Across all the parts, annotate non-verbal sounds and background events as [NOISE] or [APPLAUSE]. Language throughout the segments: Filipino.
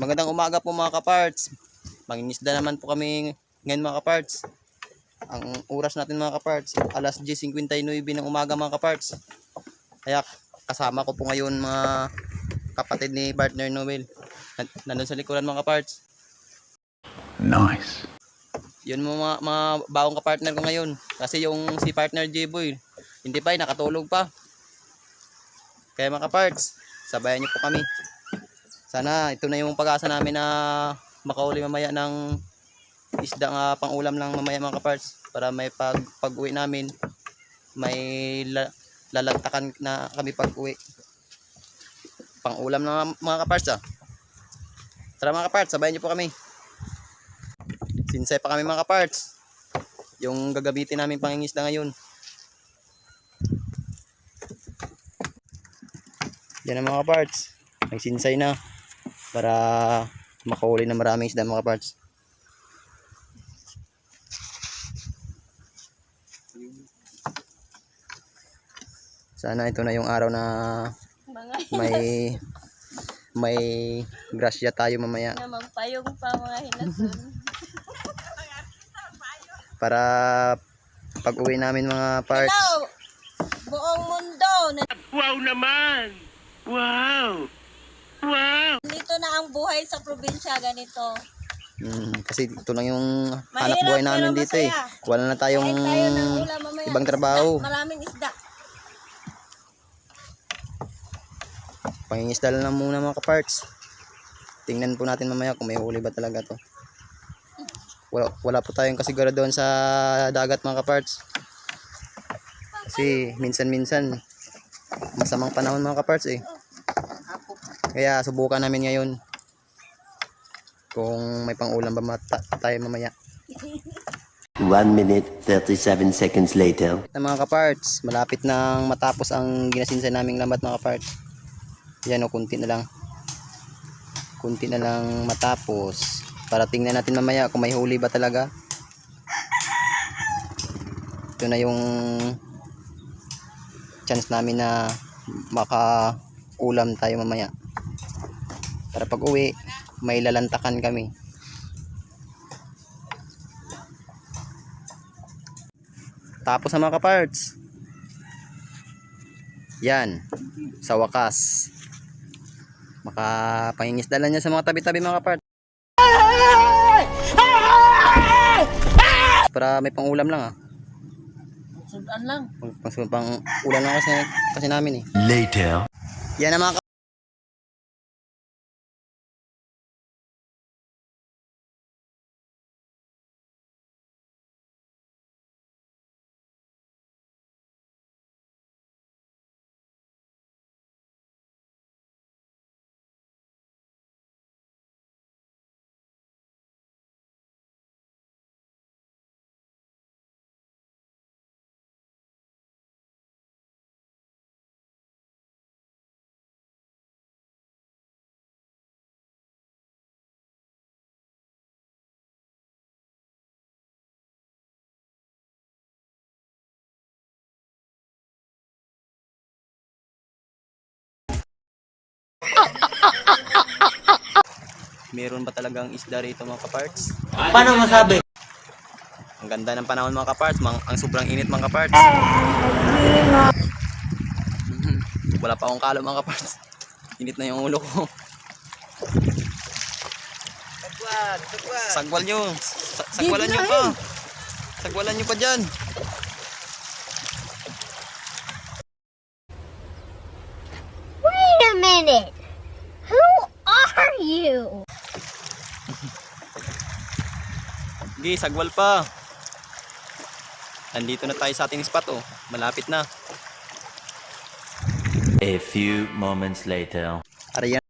Magandang umaga po mga kaparts. Mangingisda naman po kami ngayon mga kaparts. Ang oras natin mga kaparts, alas 10.59 ng umaga mga kaparts. Kaya kasama ko po ngayon mga kapatid ni partner Noel. Nan- Nandun sa likuran mga kaparts. Nice. Yun mo mga, mga baong kapartner ko ngayon. Kasi yung si partner J-Boy, hindi pa eh, nakatulog pa. Kaya mga kaparts, sabayan niyo po kami. Sana ito na yung pag-asa namin na makauli mamaya ng isda nga pang ulam lang mamaya mga kaparts. Para may pag, pag uwi namin, may la, lalagtakan na kami pag uwi. Pang ulam na mga kaparts ah. Tara mga kaparts, sabayan niyo po kami. Sinsay pa kami mga parts. Yung gagamitin namin pangingisda ngayon. Yan ang mga parts. May sinsay na. Para makahuli na maraming isda mga parts. Sana ito na yung araw na may [LAUGHS] may grasya tayo mamaya na magpayong pa mga hinasun. para pag uwi namin mga parts. Hello! Buong mundo! Wow naman! Wow! Wow! Nandito na ang buhay sa probinsya ganito. Mm, kasi ito lang yung hanap buhay namin dito eh. Wala na tayong tayo ng ulam mamaya. ibang trabaho. Isda, maraming isda. Pangingisda lang muna mga kaparts. Tingnan po natin mamaya kung may huli ba talaga to. Wala, wala po tayong kasiguro doon sa dagat mga kaparts. Kasi minsan-minsan masamang panahon mga kaparts eh. Kaya subukan namin ngayon kung may pang-ulam ba mata- tayo mamaya. One minute, 37 seconds later. na mga kaparts, malapit nang matapos ang ginasinsa naming lambat mga kaparts. Yan o, kunti na lang. Kunti na lang matapos. Para tingnan natin mamaya kung may huli ba talaga. Ito na yung chance namin na makaulam tayo mamaya. Para pag uwi, may lalantakan kami. Tapos na mga kaparts. Yan. Sa wakas. Makapangingisda lang niya sa mga tabi-tabi mga kaparts. Para may pang-ulam lang ah. Sudan lang. Pang, pang ulam lang kasi, kasi namin eh. Later. Yan ang mga Meron ba talagang isda rito mga kaparts? Paano masabi? Ang ganda ng panahon mga kaparts, mang, ang sobrang init mga kaparts. [LAUGHS] Wala pa akong kalo mga kaparts. Init na yung ulo ko. Sagwal nyo. Sa- sagwalan nyo pa. Sagwalan nyo pa dyan. Wait a minute. Who are you? Sige, sagwal pa. Nandito na tayo sa ating spot oh. Malapit na. A few moments later. Ariyan.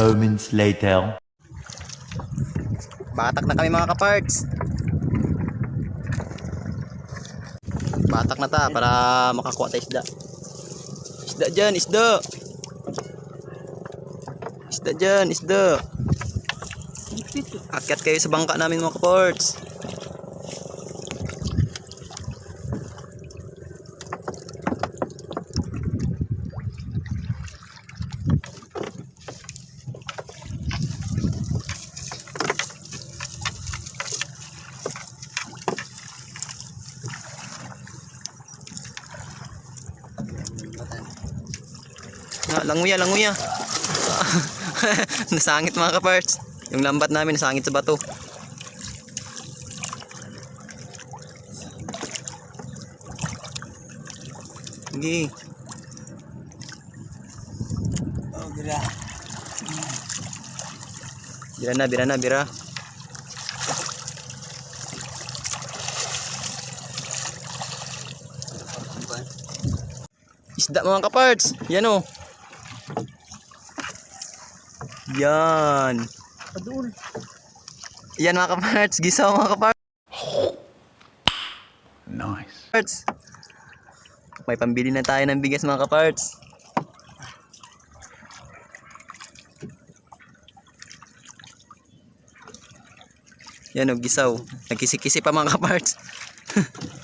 Moments later. Batak na kami mga kaparts. Batak na ta para makakuha tayo isda. Isda dyan, isda. Isda dyan, isda. Akyat kayo sa bangka namin mga kaparts. Languya, languya. [LAUGHS] nasangit mga kaparts. Yung lambat namin nasangit sa bato. Sige. Bira na, bira na, bira. Isda mga kaparts. Yan o. Yan. Yan mga kaparts. Gisaw mga kaparts. Nice. May pambili na tayo ng bigas mga kaparts. Yan o, gisaw. Nagkisi-kisi pa mga kaparts. [LAUGHS]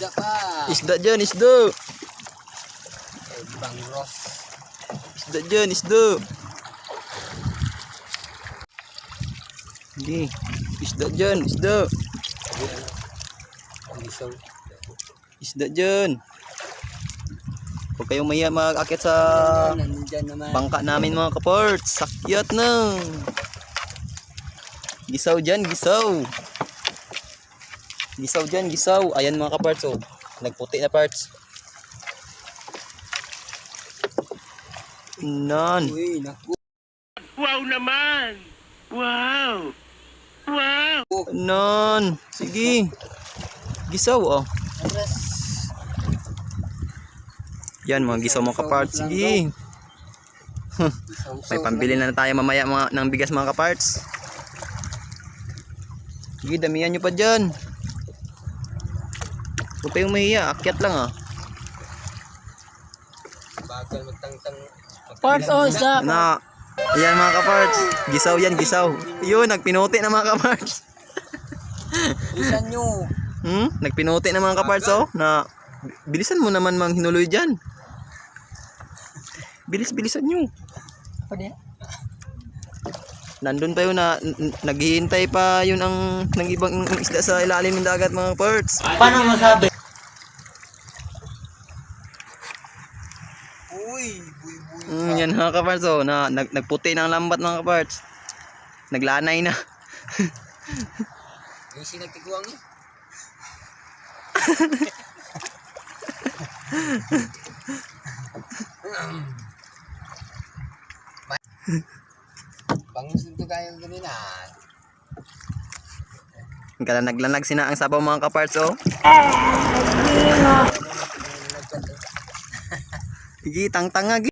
Isda pa. Isda dyan, isda. Bangros. Isda dyan, isda. Sige. Isda dyan, isda. Isda dyan. Huwag kayong maya mag-akit sa bangka namin mga kaparts. Sakyat na. Gisaw dyan, gisaw. Gisaw dyan, gisaw. Ayan mga kaparts oh. Nagputi na parts. Nan. Uy, naku. Wow naman! Wow! Wow! Nan. Sige. Gisaw oh. Yan mga gisaw mga kaparts. Sige. [LAUGHS] May pambili na tayo mamaya mga, ng bigas mga kaparts. Sige, damihan nyo pa dyan. Huwag kayong mahiya, akyat lang ah. Bagal magtangtang. Parts oh, isda. Na, ayan mga kaparts. Gisaw yan, gisaw. Yun, nagpinuti na mga kaparts. Bilisan nyo. Hmm? Nagpinuti na mga kaparts oh. Na, bilisan mo naman mang hinuloy dyan. Bilis, bilisan nyo. Nandun pa yun na naghihintay pa yun ang ng ibang isda sa ilalim ng dagat mga parts. Paano masabi? Mm, yan mga kaparts oh, na nag, nagputi ng lambat mga kaparts. Naglanay na. [LAUGHS] Yung sinagtiguang eh. [LAUGHS] Bangus nito kaya ganina. Naglanag sina ang sabaw mga kaparts oh. Sige, tang-tanga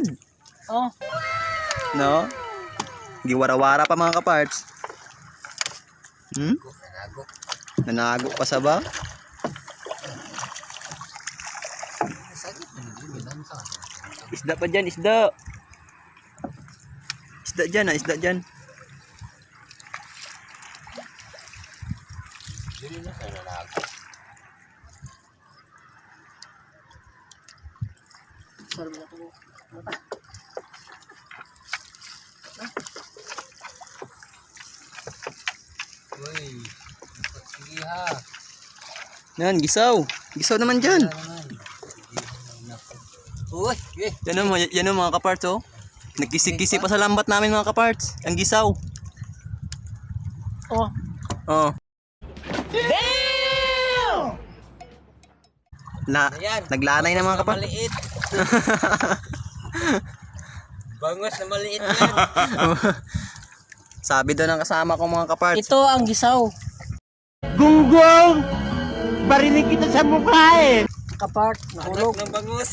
Gid. Oh. No? Giwara-wara pa mga kaparts. Hmm? Nanago. Nanago pa sa ba? Isda pa dyan, isda. Isda dyan ah, isda dyan. Dili na sa nanago. Sarap na to. Uy, sige ha. Yan, gisaw. Gisaw naman dyan. Uy, eh. Yan o, yan o mga kaparts oh. Nagkisi-kisi pa sa lambat namin mga kaparts. Ang gisaw. Oh. Oh. Na, Ayan. naglanay na mga kaparts. Maliit. [LAUGHS] Bangos na maliit yan. Sabi daw ng kasama ko mga kaparts. Ito ang gisaw. Gunggong! Barinig kita sa mukha eh! Kapart, nahulog. Anak ng bangus.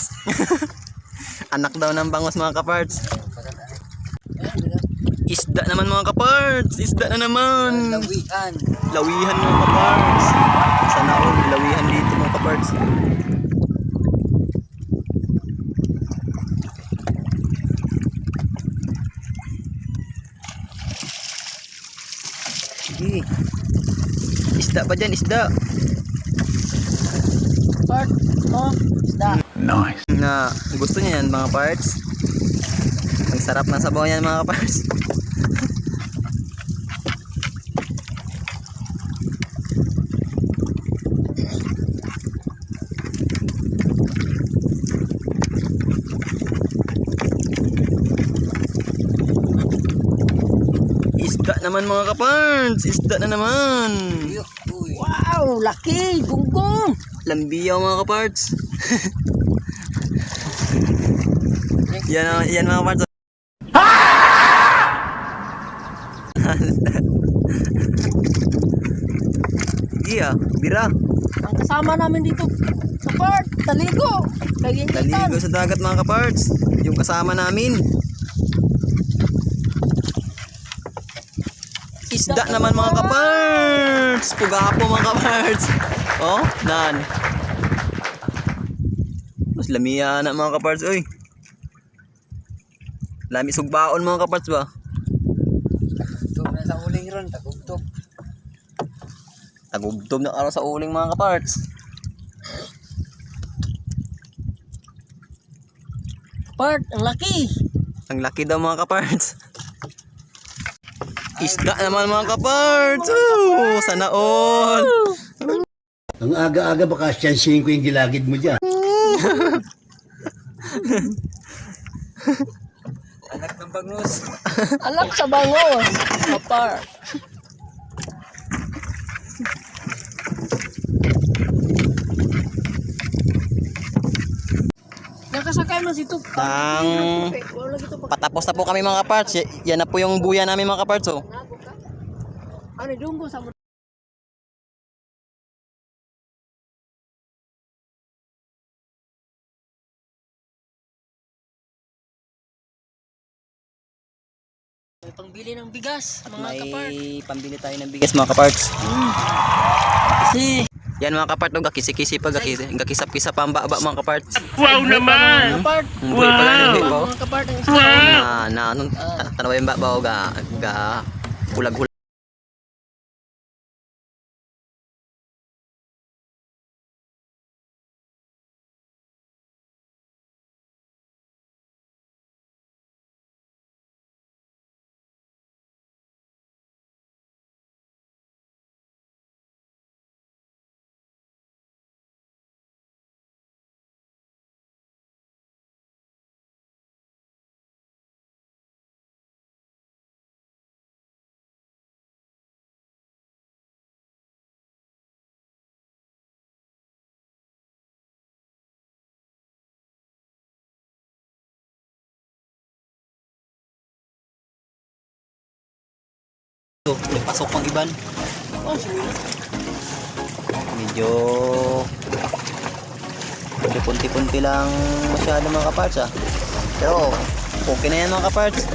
[LAUGHS] Anak daw ng bangos mga kaparts. Isda naman mga kaparts. Isda na naman. Lawian. Lawihan mga kaparts. Sana all lawihan dito mga kaparts. Sige. Isda pa dyan, isda. Kapart, oh, isda. Nice. Na gusto niya yan mga parts. Ang sarap ng sabaw yan mga parts. Isda naman mga kaparts, isda na naman. Wow, laki, gunggong. Lambiyaw mga kaparts. [LAUGHS] yan, ang- yan mga kaparts. Sige [LAUGHS] ah, bira. Ang kasama namin dito, kapart, taligo. Kagingitan. Taligo sa dagat mga kaparts. Yung kasama namin. Isda naman mga kaparts. Pugapo mga kaparts. Oh, nan. Mas lamiya na mga kaparts. Uy. Lami sugbaon mga kaparts ba? Tug na sa uling ron. Tagugtog. Tagubdob na araw sa uling mga kaparts. Kapart, ang laki. Ang laki daw mga kaparts. Isda naman mga kaparts. Oh, sana all. Ang aga-aga baka siyansihin ko yung gilagid mo dyan. [LAUGHS] Bangus. [LAUGHS] Anak sa bangos. Kapart. Nakasakay man si gito pa. patapos na po kami mga kaparts. Yan na po yung buya namin mga kaparts. Oh. Ano, dunggo sa pangbili ng bigas, mga May kapart. pambili tayo ng bigas mga kaparts. Kasi, Yan mga kapart. Oh, gakisi-kisi pa. Gakis- Gakisap-kisap pa ang baba mga kaparts. Wow naman! kapart, Ang buhay pala ba? oh. mga kapart ang isda. Na, na, anong, ta- tanawa yung baba. oh, Ga, ga, hulag-hulag. Pasok pang iban. Oh, sige. Medyo medyo punti-punti lang masyado mga kaparts ah. Pero okay na yan mga kaparts.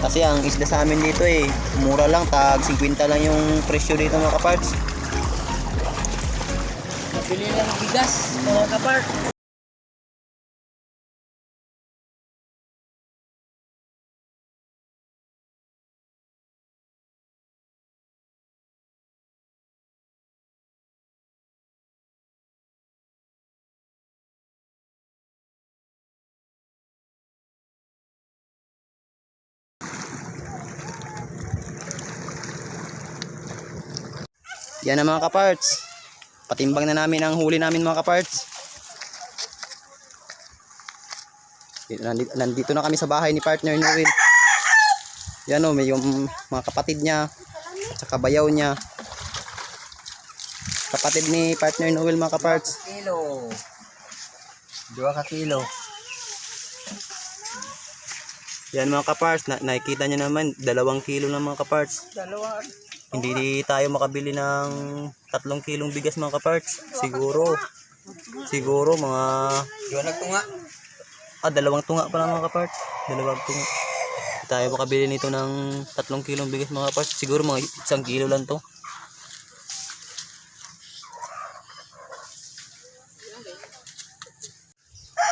Kasi ang isda sa amin dito eh, mura lang, tag 50 lang yung presyo dito mga kaparts. Bili lang ng bigas, mga kapart. Yan ang mga kaparts. Patimbang na namin ang huli namin mga kaparts. Nandito, nandito na kami sa bahay ni partner Noel. Yan o, may yung mga kapatid niya, tsaka bayaw niya. Kapatid ni partner Noel mga kaparts. Kilo. Dua ka kilo. Yan mga kaparts, na nakikita nyo naman, dalawang kilo lang mga kaparts. Dalawa. Hindi tayo makabili ng tatlong kilong bigas mga kaparts. Siguro, siguro mga, Dua nagtunga. ah dalawang tunga pa lang mga kaparts. Dalawang tunga. Hindi tayo makabili nito ng tatlong kilong bigas mga kaparts. Siguro mga isang kilo lang to.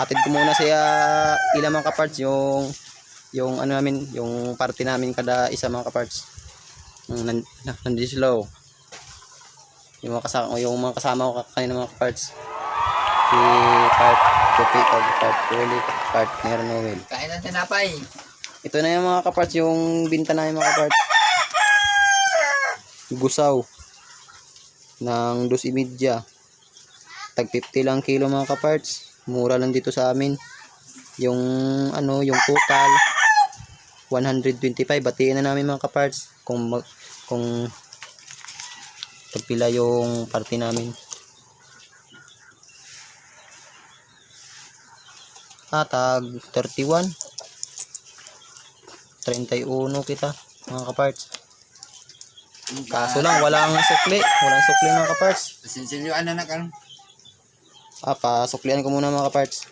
Hatid ko muna siya ilang mga kaparts yung yung ano namin, yung party namin kada isa mga kaparts. Yung nan, na- nandito sila oh. Yung mga kasama, yung mga kasama ko kanina mga kaparts. Si part Kopi o part Puli, partner Noel. Kain ng tinapay. Ito na yung mga kaparts, yung binta namin mga kaparts. Gusaw. Ng 2.30. Tag 50 lang kilo mga kaparts. Mura lang dito sa amin. Yung ano, yung total 125. Batiin na namin mga kaparts. Kung mag, kung pagpila yung party namin. Ah, tag 31. 31 kita mga kaparts. Kaso lang walang sukli, walang sukli mga kaparts. Sinsilyuan na na kan. Ah, pasuklian ko muna mga kaparts.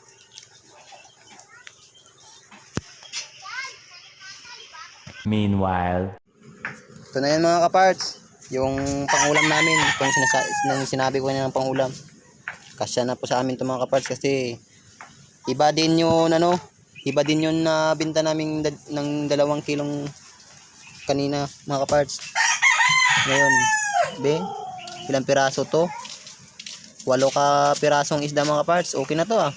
Meanwhile. Ito na yan mga kaparts. Yung pangulam namin, kung sinasa nang sinabi ko na ng pangulam. Kasya na po sa amin to mga kaparts kasi iba din yun ano, iba din yun na binta namin da- ng dalawang kilong kanina mga kaparts. Ngayon, be, ilang piraso to? Walo ka pirasong isda mga kaparts. Okay na to ah.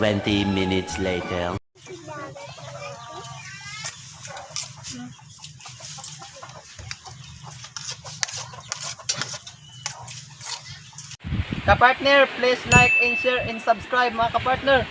20 minutes later. Kapartner, please like and share and subscribe mga kapartner.